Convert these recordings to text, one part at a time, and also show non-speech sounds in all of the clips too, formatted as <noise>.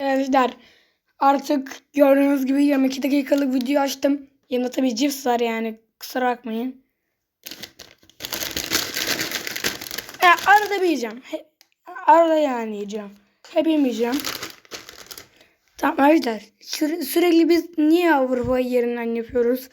Arkadaşlar artık gördüğünüz gibi 22 dakikalık video açtım. Yanımda tabii cips var yani kusura bakmayın. Ya, arada bir yiyeceğim. He- arada yani yiyeceğim. Hep yemeyeceğim. Tamam arkadaşlar süre- sürekli biz niye Avrupa yerinden yapıyoruz?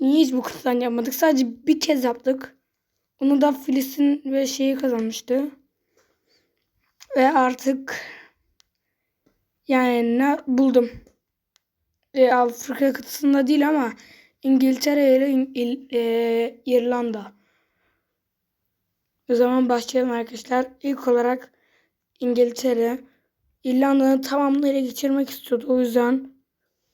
Niye hiç bu kutudan yapmadık? Sadece bir kez yaptık. Onu da Filistin ve şeyi kazanmıştı. Ve artık yani buldum. E, Afrika kıtasında değil ama İngiltere ile İng- e, İrlanda. O zaman başlayalım arkadaşlar. İlk olarak İngiltere İrlanda'nın tamamını ele geçirmek istiyordu. O yüzden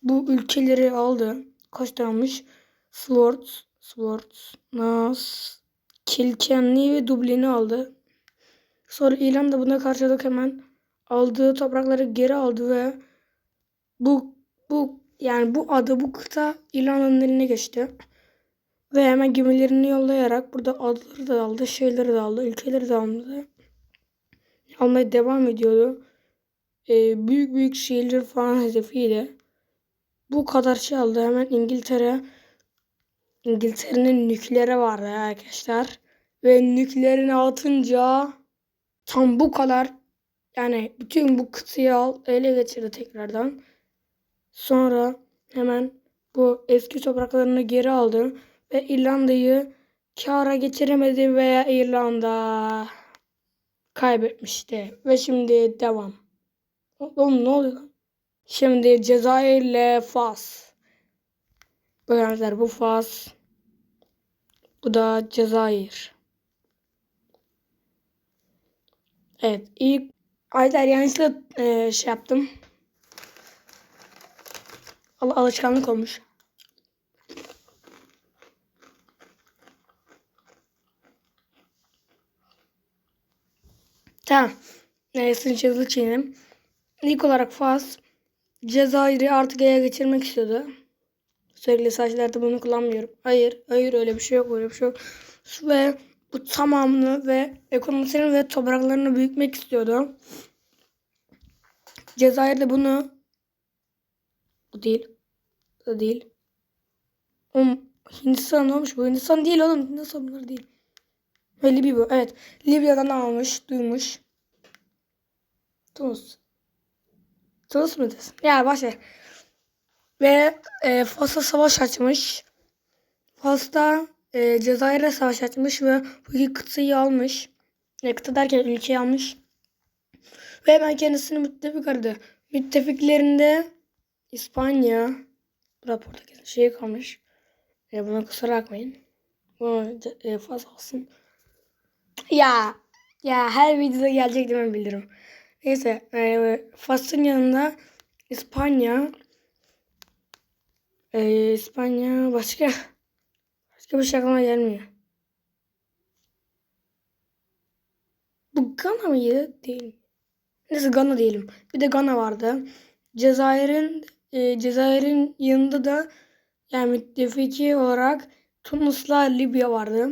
bu ülkeleri aldı. Kaç tane almış? Swords, Swords, Nas, Kilkenny ve Dublin'i aldı. Sonra İrlanda buna karşılık hemen aldığı toprakları geri aldı ve bu bu yani bu ada bu kıta İrlanda'nın eline geçti. Ve hemen gemilerini yollayarak burada adaları da aldı, şeyleri de aldı, ülkeleri de aldı. Almaya devam ediyordu. Ee, büyük büyük şehirler falan hedefiydi. Bu kadar şey aldı. Hemen İngiltere İngiltere'nin nükleeri vardı arkadaşlar. Ve nükleerini atınca tam bu kadar yani bütün bu kıtayı al, ele geçirdi tekrardan. Sonra hemen bu eski topraklarını geri aldı ve İrlanda'yı kâra geçiremedi veya İrlanda kaybetmişti. Ve şimdi devam. Oğlum ne oluyor? Şimdi Cezayir'le Fas. Arkadaşlar bu Fas. Bu da Cezayir. Evet ilk Ayder yanlışlıkla e, şey yaptım. Al alışkanlık olmuş. Tamam. Neyse çizgi çiğnedim. İlk olarak Fas Cezayir'i artık ele geçirmek istiyordu. Sürekli saçlarda bunu kullanmıyorum. Hayır, hayır öyle bir şey yok, öyle bir şey yok. Ve bu tamamını ve ekonomisini ve topraklarını büyütmek istiyordu. Cezayir de bunu bu değil. Bu değil. Oğlum Hindistan olmuş bu? Hindistan değil oğlum. Hindistan bunlar değil. Ve Libya bu. Evet. Libya'dan almış. Duymuş. Tunus. Tunus mu desin? Ya başla. Ve e, Fas'a savaş açmış. Fas'ta e, Cezayir'e savaş açmış ve bu iki kıtayı almış. E, kıta derken ülkeyi almış. Ve hemen kendisini müttefik aradı. Müttefiklerinde İspanya, Portekiz şey kalmış. E, buna kusura bakmayın. Bu e, Fas olsun. Ya ya her videoda gelecek değil mi bilirim. Neyse e, Fas'ın yanında İspanya e, İspanya başka başka bir şey gelmiyor. Bu Gana mıydı? Değil. Neyse Gana diyelim. Bir de Gana vardı. Cezayir'in e, Cezayir'in yanında da yani müttefiki olarak Tunus'la Libya vardı.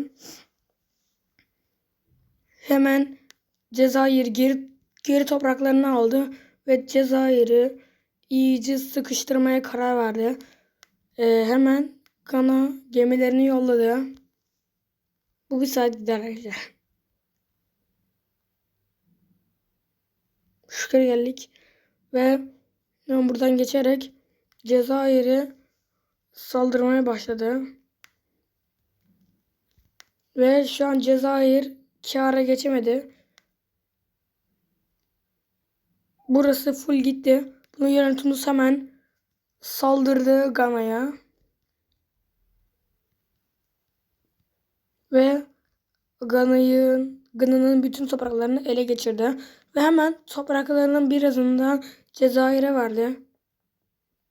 Hemen Cezayir geri, geri topraklarını aldı ve Cezayir'i iyice sıkıştırmaya karar verdi. Ee, hemen Gana gemilerini yolladı. Bu bir saat gider. Şükür geldik. Ve buradan geçerek Cezayir'e saldırmaya başladı. Ve şu an Cezayir kâra geçemedi. Burası full gitti. Bunu Tunus hemen saldırdı Gana'ya. Ve Gana'yı Gana'nın bütün topraklarını ele geçirdi. Ve hemen topraklarının birazını da Cezayir'e verdi.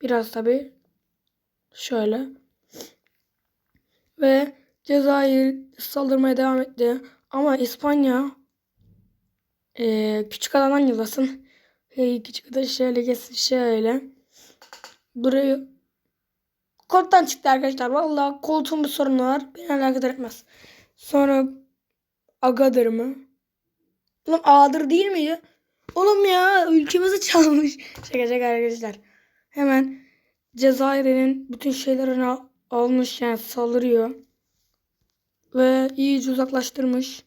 Biraz tabi. Şöyle. Ve Cezayir saldırmaya devam etti. Ama İspanya e, küçük alandan yılasın. Hey, küçük ada şöyle geçsin şöyle. Burayı koltuktan çıktı arkadaşlar. Vallahi koltuğun bir sorunu var. Beni alakadar etmez. Sonra Agadır mı? Ulan A'dır değil miydi? Oğlum ya ülkemizi çalmış. <laughs> Şaka şaka arkadaşlar. Hemen Cezayir'in bütün şeylerini al- almış yani saldırıyor. Ve iyice uzaklaştırmış.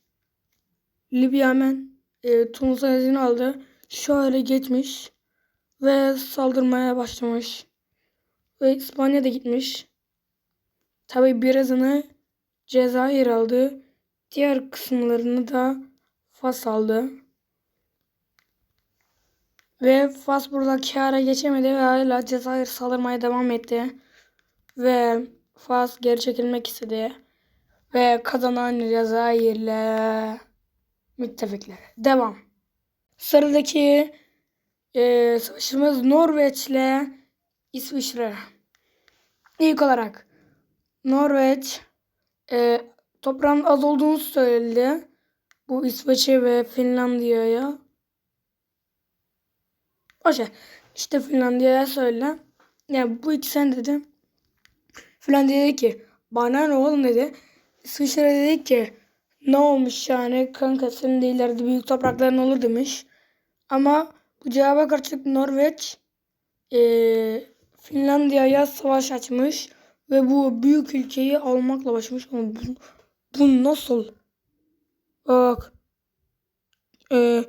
Libya hemen e, Tunus'a izin aldı. Şöyle geçmiş. Ve saldırmaya başlamış. Ve İspanya'da gitmiş. Tabi birazını Cezayir aldı. Diğer kısımlarını da Fas aldı. Ve Fas burada kâra geçemedi ve hala Cezayir saldırmaya devam etti. Ve Fas geri çekilmek istedi. Ve kazanan Cezayir'le müttefikler. Devam. Sıradaki e, savaşımız Norveç'le İsviçre. İlk olarak Norveç e, toprağın az olduğunu söyledi. Bu İsveç'e ve Finlandiya'ya. O şey. İşte Finlandiya'ya söyle. Yani bu ikisini dedi. Finlandiya dedi ki bana ne oğlum dedi. İsviçre dedi ki ne olmuş yani kanka senin de ileride büyük toprakların olur demiş. Ama bu cevaba karşılık Norveç eee, Finlandiya'ya savaş açmış ve bu büyük ülkeyi almakla başlamış. Ama bu, bu nasıl? Bak. Eee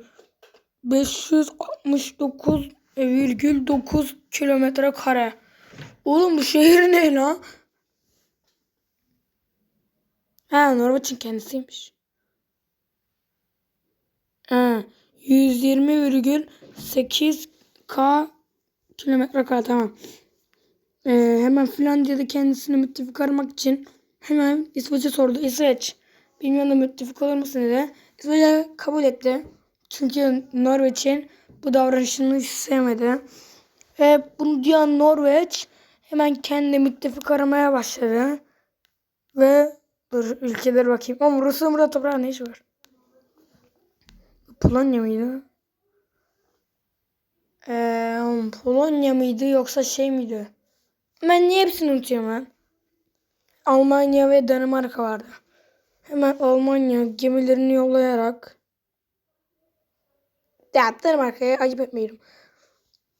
569,9 kilometre kare. Oğlum bu şehir ne lan? Ha Norveç'in kendisiymiş. Ha 120,8 k kilometre kare tamam. Ee, hemen Finlandiya'da kendisini müttefik aramak için hemen İsveç'e sordu. İsveç bilmiyorum müttefik olur musun dedi. İsveç kabul etti. Çünkü Norveç'in bu davranışını hiç sevmedi. Ve bunu duyan Norveç hemen kendi müttefik aramaya başladı. Ve dur ülkeler bakayım. Ama Rusya'nın burada toprağı ne işi var? Polonya mıydı? Ee, Polonya mıydı yoksa şey miydi? Ben niye hepsini unutuyorum lan? Almanya ve Danimarka vardı. Hemen Almanya gemilerini yollayarak ya Danimarka'ya ayıp etmeyelim.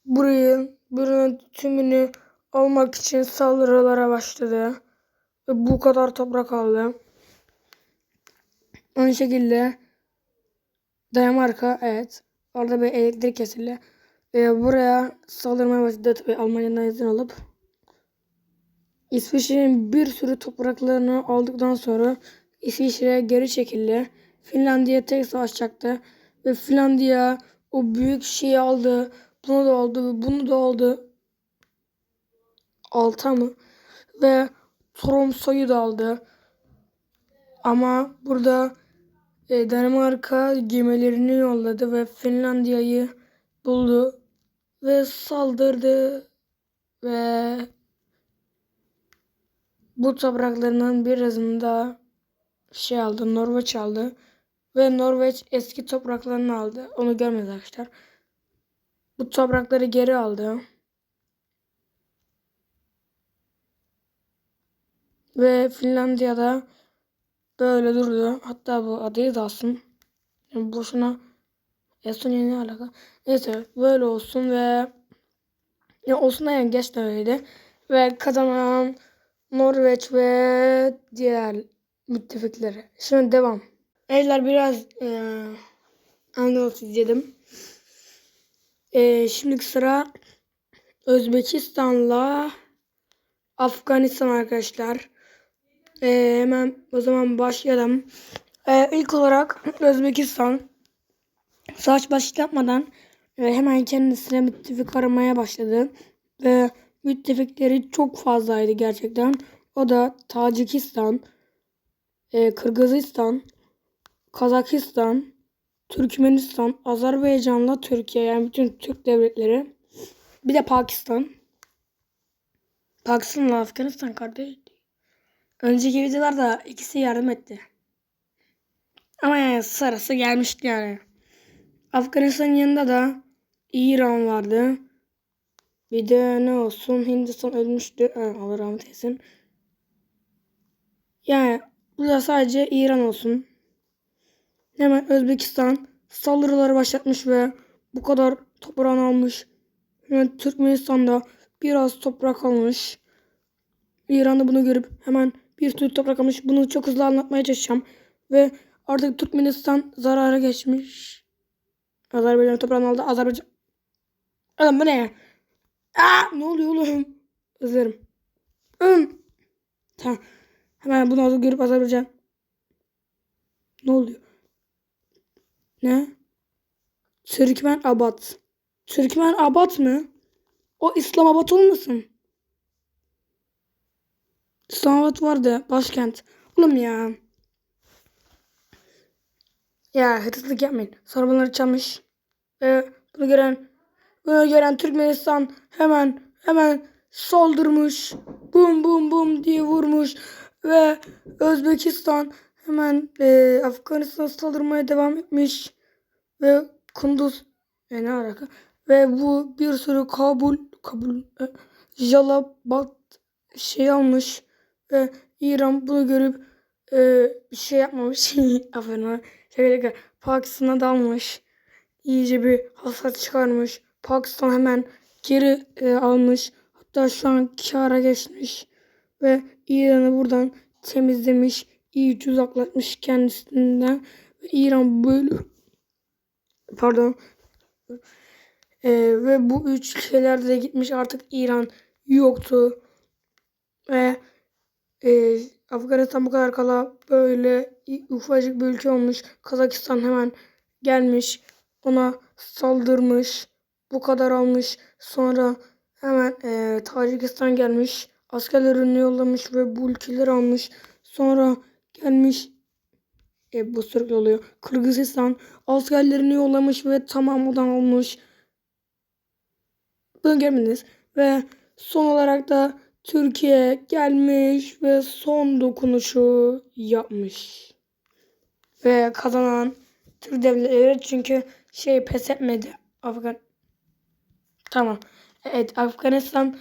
Burayı, buranın tümünü almak için saldırılara başladı. Ve bu kadar toprak aldı. Aynı şekilde Danimarka evet. Orada bir elektrik kesildi. Ee, buraya saldırmaya başladı tabii Almanya'dan izin alıp. İsviçre'nin bir sürü topraklarını aldıktan sonra İsviçre geri çekildi. Finlandiya tek savaşacaktı. Ve Finlandiya o büyük şeyi aldı. Bunu da aldı ve bunu da aldı. Alta mı? Ve Tromso'yu da aldı. Ama burada e, Danimarka gemilerini yolladı ve Finlandiya'yı buldu ve saldırdı ve bu topraklarının birazını da şey aldı, Norveç aldı. Ve Norveç eski topraklarını aldı. Onu görmedi arkadaşlar. Bu toprakları geri aldı. Ve Finlandiya'da böyle durdu. Hatta bu adayı da alsın. Yani boşuna Estonya ne alaka? Neyse böyle olsun ve ya olsun da yani gerçekten öyleydi. Ve kazanan Norveç ve diğer müttefikleri. Şimdi devam. Evler biraz e, Anadolu izledim. E, şimdi sıra Özbekistan'la Afganistan arkadaşlar. E, hemen o zaman başlayalım. E, ilk olarak Özbekistan savaş başlatmadan e, hemen kendisine müttefik aramaya başladı. Ve müttefikleri çok fazlaydı gerçekten. O da Tacikistan, e, Kırgızistan, Kazakistan, Türkmenistan, Azerbaycan'la Türkiye yani bütün Türk devletleri. Bir de Pakistan. Pakistan'la Afganistan kardeş. Önceki videolarda ikisi yardım etti. Ama yani sırası gelmişti yani. Afganistan'ın yanında da İran vardı. Bir de ne olsun Hindistan ölmüştü. Allah rahmet eylesin. Yani burada sadece İran olsun. Hemen Özbekistan saldırıları başlatmış ve bu kadar toprağını almış. Hemen Türkmenistan'da biraz toprak almış. İran'da bunu görüp hemen bir sürü toprak almış. Bunu çok hızlı anlatmaya çalışacağım. Ve artık Türkmenistan zarara geçmiş. Azerbaycan toprağını aldı. Azerbaycan... Oğlum bu ne ya? Aa, ne oluyor oğlum? Özlerim. Hım. Tamam. Hemen bunu hazır görüp Azerbaycan. Ne oluyor? Ne? Türkmen Abat. Türkmen Abat mı? O İslamabad olmasın? İslamabad vardı başkent. Oğlum ya. Ya hırsızlık yapmayın. Sonra bunları çalmış. Ve bunu gören bunu gören Türkmenistan hemen hemen saldırmış. Bum bum bum diye vurmuş. Ve Özbekistan hemen e, Afganistan'a saldırmaya devam etmiş. Ve Kunduz e, ne alaka? Ve bu bir sürü Kabul Kabul e, Jalabad şey almış. Ve İran bunu görüp e, bir şey yapmamış. <laughs> Aferin. Şaka şaka. Pakistan'a dalmış. İyice bir hasar çıkarmış. Pakistan hemen geri e, almış. Hatta şu an kâra geçmiş. Ve İran'ı buradan temizlemiş. İyice uzaklatmış kendisinden. Ve İran böyle pardon E, ve bu üç ülkelerde de gitmiş artık İran yoktu. Ve e, Afganistan bu kadar kala böyle ufacık bir ülke olmuş. Kazakistan hemen gelmiş. Ona saldırmış. Bu kadar almış. Sonra hemen e, Tacikistan gelmiş. Askerlerini yollamış ve bu ülkeleri almış. Sonra gelmiş e, bu sürekli oluyor. Kırgızistan askerlerini yollamış ve tamamından almış. Bunu görmediniz. Ve son olarak da Türkiye gelmiş ve son dokunuşu yapmış. Ve kazanan Türk devletleri çünkü şey pes etmedi. Afgan Tamam. Evet Afganistan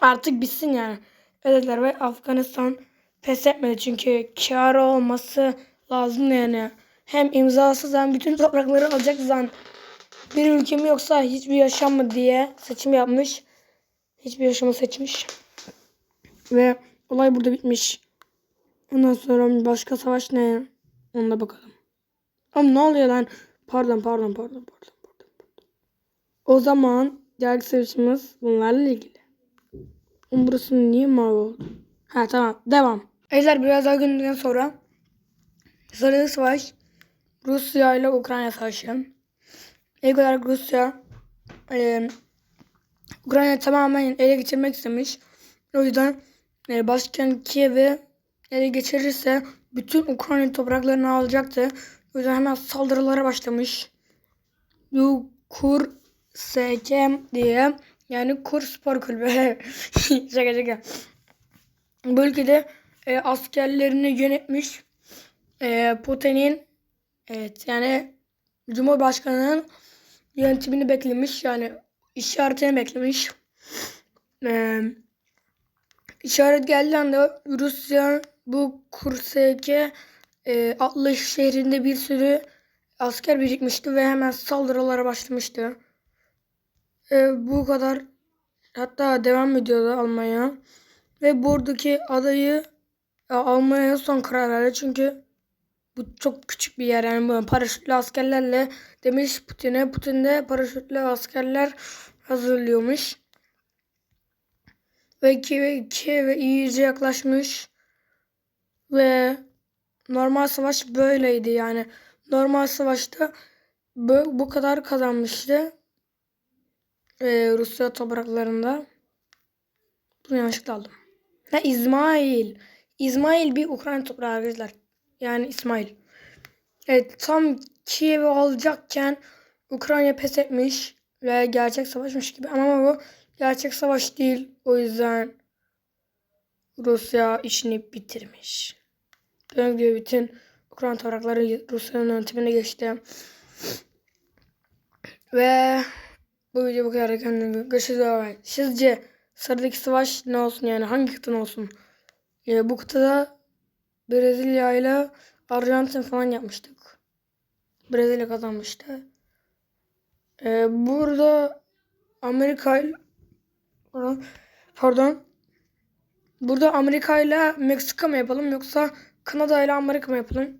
artık bitsin yani. Öyleler ve Afganistan pes etmedi çünkü kar olması lazım yani. Hem imzasız hem bütün toprakları alacak zan. Bir ülke mi yoksa hiçbir yaşam mı diye seçim yapmış. Hiçbir yaşamı seçmiş. Ve olay burada bitmiş. Ondan sonra başka savaş ne? Ona bakalım. Ama ne oluyor lan? Pardon pardon pardon pardon. O zaman diğer savaşımız bunlarla ilgili. Burası niye mavi oldu? Ha tamam devam. Ejder biraz daha günden sonra Sarı Savaş Rusya ile Ukrayna Savaşı. İlk olarak Rusya e, Ukrayna tamamen ele geçirmek istemiş. O yüzden e, başkent Kiev'i ele geçirirse bütün Ukrayna topraklarını alacaktı. O yüzden hemen saldırılara başlamış. Yukur Sekem diye yani Kur Spor Kulübü. <laughs> şaka şaka. Bu ülkede e, askerlerini yönetmiş. E, Putin'in evet yani Cumhurbaşkanı'nın yönetimini beklemiş. Yani işaretini beklemiş. Ee, işaret geldiği anda Rusya bu Kurseke e, adlı şehrinde bir sürü asker birikmişti ve hemen saldırılara başlamıştı. E, bu kadar hatta devam ediyordu almaya. Ve buradaki adayı e, almaya son karar verdi. Çünkü bu çok küçük bir yer yani böyle paraşütlü askerlerle demiş Putin'e. Putin de paraşütlü askerler hazırlıyormuş. Ve Kiev'e Kiev'e iyice yaklaşmış. Ve normal savaş böyleydi yani. Normal savaşta bu, bu kadar kazanmıştı. Ee, Rusya topraklarında. Bunu yanlışlıkla aldım. Ha İsmail. İsmail bir Ukrayna toprağı arkadaşlar. Yani İsmail. Evet tam Kiev'i alacakken Ukrayna pes etmiş ve gerçek savaşmış gibi ama bu gerçek savaş değil. O yüzden Rusya işini bitirmiş. Böyle gibi bütün Ukrayna toprakları Rusya'nın yönetimine geçti. Ve bu video bu kadar. Kendine görüşürüz. Sizce sıradaki savaş ne olsun yani hangi kıta olsun? Yani bu kıtada Brezilya ile Arjantin falan yapmıştık. Brezilya kazanmıştı. Ee, burada Amerika ile- pardon. Burada Amerika ile Meksika mı yapalım yoksa Kanada ile Amerika mı yapalım?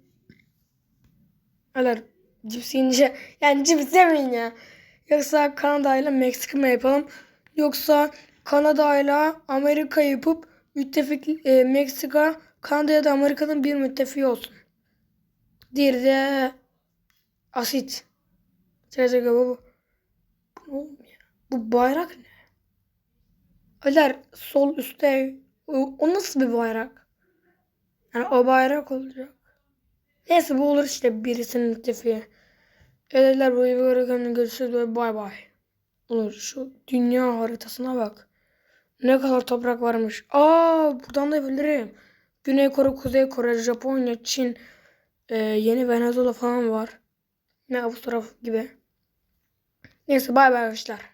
Öyle cips yiyince yani cips yemeyin ya. Yoksa Kanada ile Meksika mı yapalım? Yoksa Kanada ile Amerika yapıp müttefik e, Meksika Kanada ya da Amerika'nın bir müttefiği olsun. Diğeri de asit. Çerçeve bu. Bu? Bu bayrak ne? Öler sol üstte o, o nasıl bir bayrak? Yani o bayrak olacak. Neyse bu olur işte birisinin müttefiği. Ederler bu videoyu görüşürüz ve bay bay. Olur şu dünya haritasına bak. Ne kadar toprak varmış. Aa buradan da yapabilirim. Güney Kore, Kuzey Kore, Japonya, Çin, e, yeni Venezuela falan var. Ne bu taraf gibi. Neyse bay bay arkadaşlar.